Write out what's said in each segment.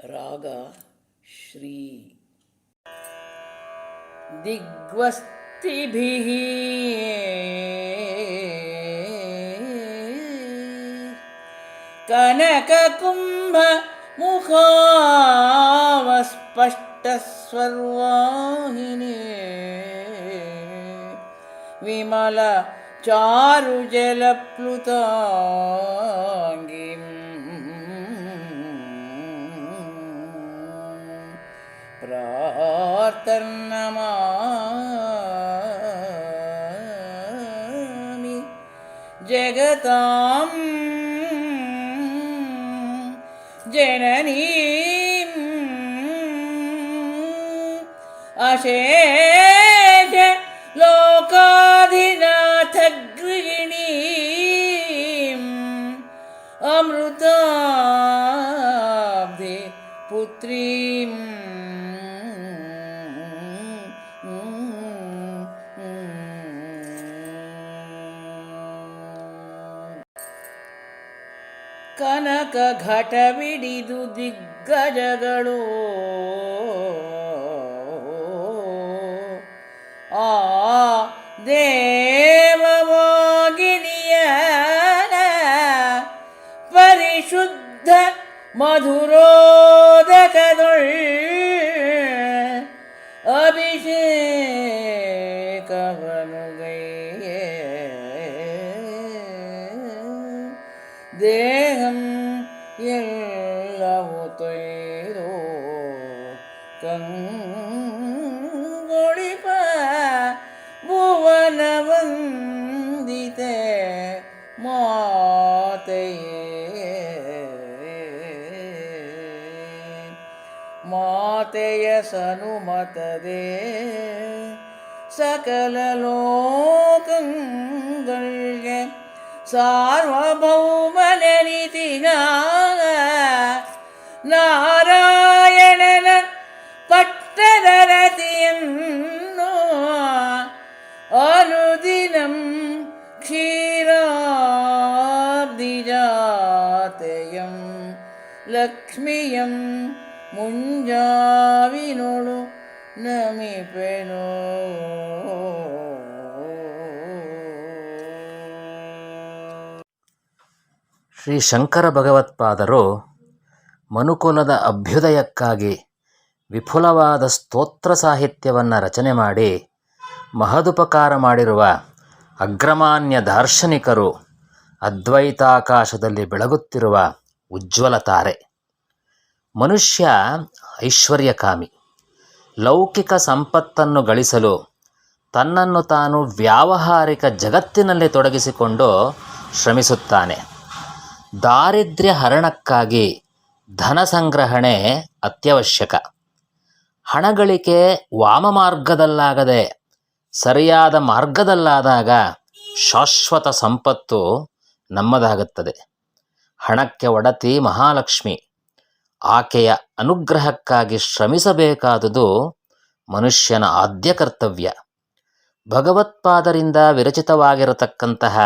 రాగ శ్రీ दिग्वस्तिभिः कनककुम्भमुखावस्पष्टस्वर्वाहिने विमल चारुजलप्लुताङ्गी ಚಾರು ಜಲಪ್ಲುತಾಂಗಿಂ ಪ್ರಾರ್ತರ್ನಮಾಮಿ ಜಗತಾಂ ಜನನೀಂ ಅಶೇಷ ಲೋಕಾಧಿನಾಥ ಘಟವಿಡಿದು ದಿಗ್ಗಜಗಳು ಆ ದೇವವಾಗಿನಿಯ ಪರಿಶುದ್ಧ ಮಧುರೋದಕದೊಳ್ ಅಭಿಷೇಕವನುಗೈಯೇ ஞானவந்திதே மாதையே. மாதேய சனுமததே. சகலலோகங்கள் சார்வபௌமனிதியாக நான் ಲಕ್ಷ್ಮಿಯಂ ಮುಂಜಾವಿನೊಳು ನಮಿಪೆನೋ. ಶ್ರೀ ಶಂಕರ ಭಗವತ್ಪಾದರು ಮನುಕುಲದ ಅಭ್ಯುದಯಕ್ಕಾಗಿ ವಿಪುಲವಾದ ಸ್ತೋತ್ರ ಸಾಹಿತ್ಯವನ್ನು ರಚನೆ ಮಾಡಿ ಮಹದುಪಕಾರ ಮಾಡಿರುವ ಅಗ್ರಮಾನ್ಯ ದಾರ್ಶನಿಕರು ಅದ್ವೈತಾಕಾಶದಲ್ಲಿ ಬೆಳಗುತ್ತಿರುವ ಉಜ್ವಲ ತಾರೆ ಮನುಷ್ಯ ಐಶ್ವರ್ಯಕಾಮಿ. ಲೌಕಿಕ ಸಂಪತ್ತನ್ನು ಗಳಿಸಲು ತನ್ನನ್ನು ತಾನು ವ್ಯಾವಹಾರಿಕ ಜಗತ್ತಿನಲ್ಲಿ ತೊಡಗಿಸಿಕೊಂಡು ಶ್ರಮಿಸುತ್ತಾನೆ. ದಾರಿದ್ರ್ಯ ಹರಣಕ್ಕಾಗಿ ಧನ ಸಂಗ್ರಹಣೆ ಅತ್ಯವಶ್ಯಕ. ಹಣಗಳಿಕೆ ವಾಮ ಮಾರ್ಗದಲ್ಲಾಗದೆ ಸರಿಯಾದ ಮಾರ್ಗದಲ್ಲಾದಾಗ ಶಾಶ್ವತ ಸಂಪತ್ತು ನಮ್ಮದಾಗುತ್ತದೆ. ಹಣಕ್ಕೆ ಒಡತಿ ಮಹಾಲಕ್ಷ್ಮಿ. ಆಕೆಯ ಅನುಗ್ರಹಕ್ಕಾಗಿ ಶ್ರಮಿಸಬೇಕಾದುದು ಮನುಷ್ಯನ ಆದ್ಯ ಕರ್ತವ್ಯ. ಭಗವತ್ಪಾದರಿಂದ ವಿರಚಿತವಾಗಿರತಕ್ಕಂತಹ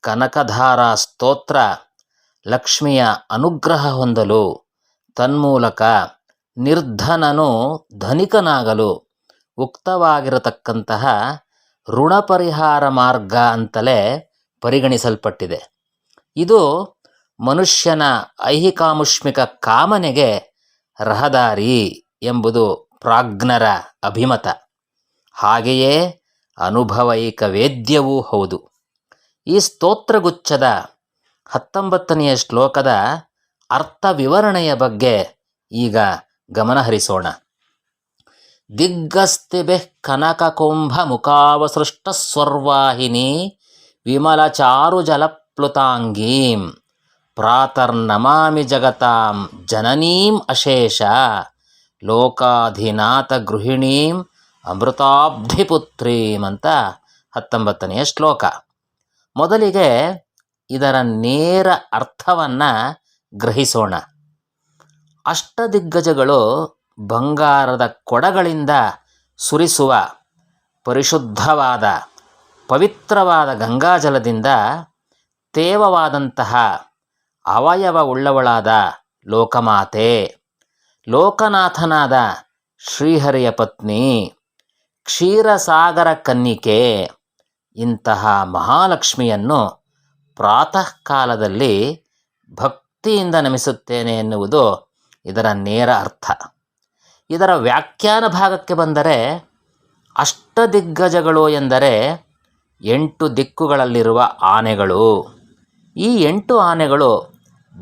ಕನಕಧಾರಾ ಸ್ತೋತ್ರ ಲಕ್ಷ್ಮಿಯ ಅನುಗ್ರಹ ಹೊಂದಲು ತನ್ಮೂಲಕ ನಿರ್ಧನನು ಧನಿಕನಾಗಲು ಉಕ್ತವಾಗಿರತಕ್ಕಂತಹ ಋಣ ಪರಿಹಾರ ಮಾರ್ಗ ಅಂತಲೇ ಪರಿಗಣಿಸಲ್ಪಟ್ಟಿದೆ. ಇದು ಮನುಷ್ಯನ ಐಹಿಕಾಮುಷ್ಮಿಕ ಕಾಮನೆಗೆ ರಹದಾರಿ ಎಂಬುದು ಪ್ರಾಜ್ಞರ ಅಭಿಮತ. ಹಾಗೆಯೇ ಅನುಭವೈಕ ವೇದ್ಯವೂ ಹೌದು. ಈ ಸ್ತೋತ್ರಗುಚ್ಛದ ಹತ್ತೊಂಬತ್ತನೆಯ ಶ್ಲೋಕದ ಅರ್ಥ ವಿವರಣೆಯ ಬಗ್ಗೆ ಈಗ ಗಮನಹರಿಸೋಣ ಕನಕ ಕುಂಭ ಮುಖಾವಸೃಷ್ಟ ಸ್ವರ್ವಾಹಿನಿ ವಿಮಲ ಚಾರು ಜಲಪ್ಲುತಾಂಗೀಂ ಪ್ರಾತರ್ನಮಾಮಿ ಜಗತಾಂ ಜನನೀಂ ಅಶೇಷ. ಲೋಕಾಧಿನಾಥ ಗೃಹಿಣೀಂ ಅಮೃತಾಬ್ಧಿಪುತ್ರೀಂ ಅಂತ ಹತ್ತೊಂಬತ್ತನೆಯ ಶ್ಲೋಕ. ಮೊದಲಿಗೆ ಇದರ ನೇರ ಅರ್ಥವನ್ನು ಗ್ರಹಿಸೋಣ. ಅಷ್ಟದಿಗ್ಗಜಗಳು ಬಂಗಾರದ ಕೊಡಗಳಿಂದ ಸುರಿಸುವ ಪರಿಶುದ್ಧವಾದ ಪವಿತ್ರವಾದ ಗಂಗಾಜಲದಿಂದ ತೇವವಾದಂತಹ ಅವಯವ ಉಳ್ಳವಳಾದ ಲೋಕಮಾತೆ. ಲೋಕನಾಥನಾದ ಶ್ರೀಹರಿಯ ಪತ್ನಿ. ಕ್ಷೀರಸಾಗರ ಕನ್ನಿಕೆ. ಇಂತಹ ಮಹಾಲಕ್ಷ್ಮಿಯನ್ನು ಪ್ರಾತಃ ಕಾಲದಲ್ಲಿ ಭಕ್ತಿಯಿಂದ ನಮಿಸುತ್ತೇನೆ ಎನ್ನುವುದು ಇದರ ನೇರ ಅರ್ಥ. ಇದರ ವ್ಯಾಖ್ಯಾನ ಭಾಗಕ್ಕೆ ಬಂದರೆ ಅಷ್ಟದಿಗ್ಗಜಗಳು ಎಂದರೆ ಎಂಟು ದಿಕ್ಕುಗಳಲ್ಲಿರುವ ಆನೆಗಳು. ಈ ಎಂಟು ಆನೆಗಳು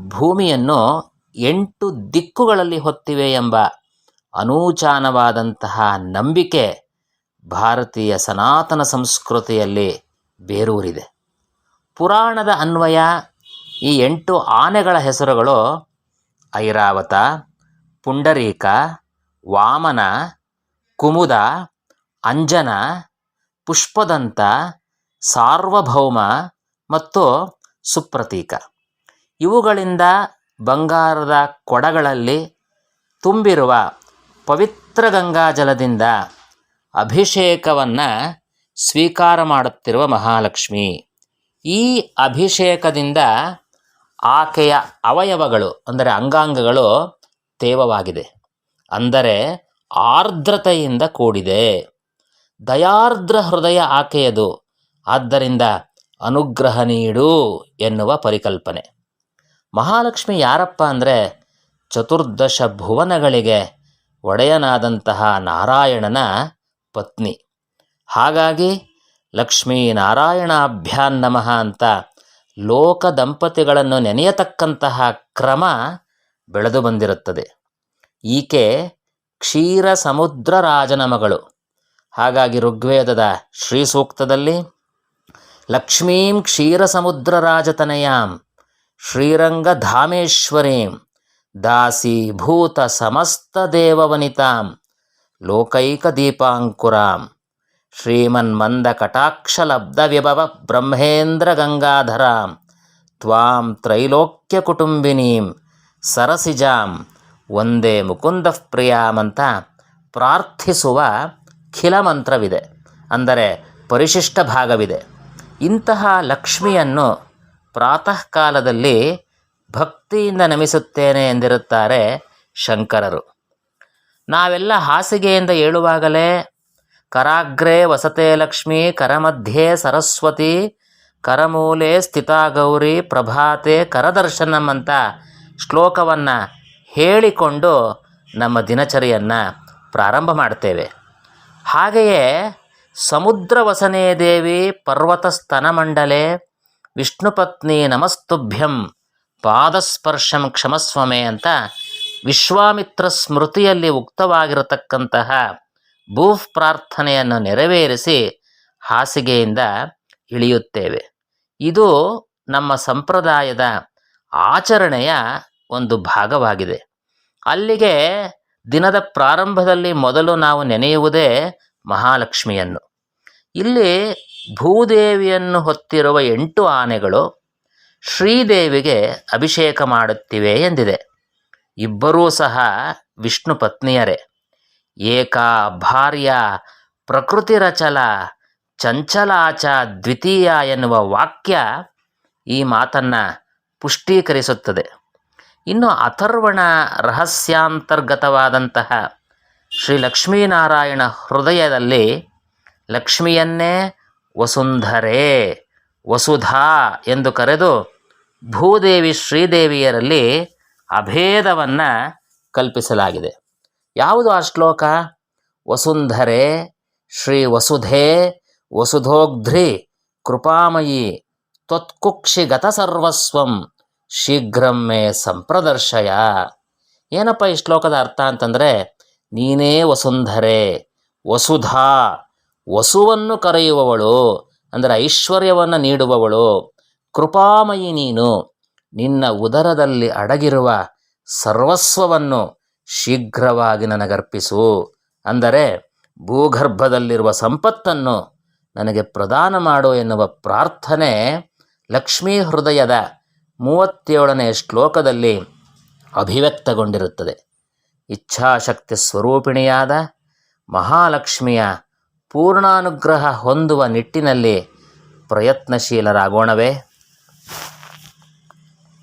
ಭೂಮಿಯನ್ನು ಎಂಟು ದಿಕ್ಕುಗಳಲ್ಲಿ ಹೊತ್ತಿವೆ ಎಂಬ ಅನೂಚಾನವಾದಂತಹ ನಂಬಿಕೆ ಭಾರತೀಯ ಸನಾತನ ಸಂಸ್ಕೃತಿಯಲ್ಲಿ ಬೇರೂರಿದೆ. ಪುರಾಣದ ಅನ್ವಯ ಈ ಎಂಟು ಆನೆಗಳ ಹೆಸರುಗಳು ಐರಾವತ, ಪುಂಡರೀಕ, ವಾಮನ, ಕುಮುದ, ಅಂಜನ, ಪುಷ್ಪದಂತ, ಸಾರ್ವಭೌಮ ಮತ್ತು ಸುಪ್ರತೀಕ. ಇವುಗಳಿಂದ ಬಂಗಾರದ ಕೊಡಗಳಲ್ಲಿ ತುಂಬಿರುವ ಪವಿತ್ರ ಗಂಗಾಜಲದಿಂದ ಅಭಿಷೇಕವನ್ನು ಸ್ವೀಕಾರ ಮಾಡುತ್ತಿರುವ ಮಹಾಲಕ್ಷ್ಮಿ. ಈ ಅಭಿಷೇಕದಿಂದ ಆಕೆಯ ಅವಯವಗಳು, ಅಂದರೆ ಅಂಗಾಂಗಗಳು ತೇವವಾಗಿದೆ. ಅಂದರೆ ಆರ್ದ್ರತೆಯಿಂದ ಕೂಡಿದೆ. ದಯಾರ್ದ್ರ ಹೃದಯ ಆಕೆಯದು. ಆದ್ದರಿಂದ ಅನುಗ್ರಹ ನೀಡು ಎನ್ನುವ ಪರಿಕಲ್ಪನೆ. ಮಹಾಲಕ್ಷ್ಮಿ ಯಾರಪ್ಪ ಅಂದರೆ ಚತುರ್ದಶ ಭುವನಗಳಿಗೆ ಒಡೆಯನಾದಂತಹ ನಾರಾಯಣನ ಪತ್ನಿ. ಹಾಗಾಗಿ ಲಕ್ಷ್ಮೀ ನಾರಾಯಣಾಭ್ಯಾನ್ ನಮಃ ಅಂತ ಲೋಕ ದಂಪತಿಗಳನ್ನು ನೆನೆಯತಕ್ಕಂತಹ ಕ್ರಮ ಬೆಳೆದು ಬಂದಿರುತ್ತದೆ. ಈಕೆ ಕ್ಷೀರ ಸಮುದ್ರ ರಾಜನ ಮಗಳು. ಹಾಗಾಗಿ ಋಗ್ವೇದದ ಶ್ರೀ ಸೂಕ್ತದಲ್ಲಿ ಲಕ್ಷ್ಮೀಂ ಕ್ಷೀರ ಸಮುದ್ರ ರಾಜತನಯಾಂ ಶ್ರೀರಂಗಧಾಮೇಶ್ವರೀಂ ದಾಸೀಭೂತ ಸಮಸ್ತ ದೇವವನಿತಾಂ ಲೋಕೈಕ ದೀಪಾಂಕುರಾಂ ಶ್ರೀಮನ್ಮಂದ ಕಟಾಕ್ಷಲಬ್ಧ ವಿಭವ ಬ್ರಹ್ಮೇಂದ್ರ ಗಂಗಾಧರಾಂ ತ್ವಾಂ ತ್ರೈಲೋಕ್ಯ ಕುಟುಂಬಿನೀಂ ಸರಸಿಜಾಂ ಒಂದೇ ಮುಕುಂದ ಪ್ರಿಯಾಂ ಅಂತ ಪ್ರಾರ್ಥಿಸುವ ಖಿಲ ಮಂತ್ರವಿದೆ ಅಂದರೆ ಪರಿಶಿಷ್ಟ ಭಾಗವಿದೆ. ಇಂತಹ ಲಕ್ಷ್ಮಿಯನ್ನು ಪ್ರಾತಃ ಕಾಲದಲ್ಲಿ ಭಕ್ತಿಯಿಂದ ನಮಿಸುತ್ತೇನೆ ಎಂದಿರುತ್ತಾರೆ ಶಂಕರರು. ನಾವೆಲ್ಲ ಹಾಸಿಗೆಯಿಂದ ಏಳುವಾಗಲೇ ಕರಾಗ್ರೆ ವಸತೆ ಲಕ್ಷ್ಮಿ, ಕರಮಧ್ಯೆ ಸರಸ್ವತಿ, ಕರಮೂಲೆ ಸ್ಥಿತಾ ಗೌರಿ ಪ್ರಭಾತೆ ಕರದರ್ಶನಂ ಅಂತ ಶ್ಲೋಕವನ್ನು ಹೇಳಿಕೊಂಡು ನಮ್ಮ ದಿನಚರಿಯನ್ನು ಪ್ರಾರಂಭ ಮಾಡ್ತೇವೆ. ಹಾಗೆಯೇ ಸಮುದ್ರ ವಸನೆ ದೇವಿ ಪರ್ವತ ಸ್ತನಮಂಡಲೆ ವಿಷ್ಣುಪತ್ನಿ ನಮಸ್ತುಭ್ಯಂ, ಪಾದಸ್ಪರ್ಶಂ ಕ್ಷಮಸ್ವಮೆ ಅಂತ ವಿಶ್ವಾಮಿತ್ರ ಸ್ಮೃತಿಯಲ್ಲಿ ಉಕ್ತವಾಗಿರತಕ್ಕಂತಹ ಭೂಫ್ ಪ್ರಾರ್ಥನೆಯನ್ನು ನೆರವೇರಿಸಿ ಹಾಸಿಗೆಯಿಂದ ಇಳಿಯುತ್ತೇವೆ. ಇದು ನಮ್ಮ ಸಂಪ್ರದಾಯದ ಆಚರಣೆಯ ಒಂದು ಭಾಗವಾಗಿದೆ. ಅಲ್ಲಿಗೆ ದಿನದ ಪ್ರಾರಂಭದಲ್ಲಿ ಮೊದಲು ನಾವು ನೆನೆಯುವುದೇ ಮಹಾಲಕ್ಷ್ಮಿಯನ್ನು. ಇಲ್ಲಿ ಭೂದೇವಿಯನ್ನು ಹೊತ್ತಿರುವ ಎಂಟು ಆನೆಗಳು ಶ್ರೀದೇವಿಗೆ ಅಭಿಷೇಕ ಮಾಡುತ್ತಿವೆ ಎಂದಿದೆ. ಇಬ್ಬರೂ ಸಹ ವಿಷ್ಣು ಪತ್ನಿಯರೇ. ಏಕಾ ಭಾರ್ಯ ಪ್ರಕೃತಿರಚಲ ಚಂಚಲಾಚ ದ್ವಿತೀಯ ಎನ್ನುವ ವಾಕ್ಯ ಈ ಮಾತನ್ನು ಪುಷ್ಟೀಕರಿಸುತ್ತದೆ. ಇನ್ನು ಅಥರ್ವಣ ರಹಸ್ಯಾಂತರ್ಗತವಾದಂತಹ ಶ್ರೀ ಲಕ್ಷ್ಮೀನಾರಾಯಣ ಹೃದಯದಲ್ಲಿ ಲಕ್ಷ್ಮಿಯನ್ನೇ ವಸುಂಧರೆ, ವಸುಧಾ ಎಂದು ಕರೆದು ಭೂದೇವಿ ಶ್ರೀದೇವಿಯರಲ್ಲಿ ಅಭೇದವನ್ನು ಕಲ್ಪಿಸಲಾಗಿದೆ. ಯಾವುದು ಆ ಶ್ಲೋಕ? ವಸುಂಧರೆ, ಶ್ರೀ ವಸುಧೆ ವಸುಧೋಗ್ಧ್ರಿ ಕೃಪಾಮಯಿ, ತ್ವತ್ಕುಕ್ಷಿಗತ ಸರ್ವಸ್ವಂ, ಶೀಘ್ರಂ ಮೇ ಸಂಪ್ರದರ್ಶಯ. ಏನಪ್ಪ ಈ ಶ್ಲೋಕದ ಅರ್ಥ ಅಂತಂದರೆ ನೀನೇ ವಸುಂಧರೆ, ವಸುಧಾ ವಸುವನ್ನು ಕರೆಯುವವಳು, ಅಂದರೆ ಐಶ್ವರ್ಯವನ್ನು ನೀಡುವವಳು, ಕೃಪಾಮಯಿ ನೀನು, ನಿನ್ನ ಉದರದಲ್ಲಿ ಅಡಗಿರುವ ಸರ್ವಸ್ವವನ್ನು ಶೀಘ್ರವಾಗಿ ನನಗರ್ಪಿಸು. ಅಂದರೆ ಭೂಗರ್ಭದಲ್ಲಿರುವ ಸಂಪತ್ತನ್ನು ನನಗೆ ಪ್ರದಾನ ಮಾಡು ಎನ್ನುವ ಪ್ರಾರ್ಥನೆ ಲಕ್ಷ್ಮೀ ಹೃದಯದ ಮೂವತ್ತೇಳನೇ ಶ್ಲೋಕದಲ್ಲಿ ಅಭಿವ್ಯಕ್ತಗೊಂಡಿರುತ್ತದೆ. ಇಚ್ಛಾಶಕ್ತಿ ಸ್ವರೂಪಿಣಿಯಾದ ಮಹಾಲಕ್ಷ್ಮಿಯ ಪೂರ್ಣಾನುಗ್ರಹ ಹೊಂದುವ ನಿಟ್ಟಿನಲ್ಲಿ ಪ್ರಯತ್ನಶೀಲರಾಗೋಣವೇ.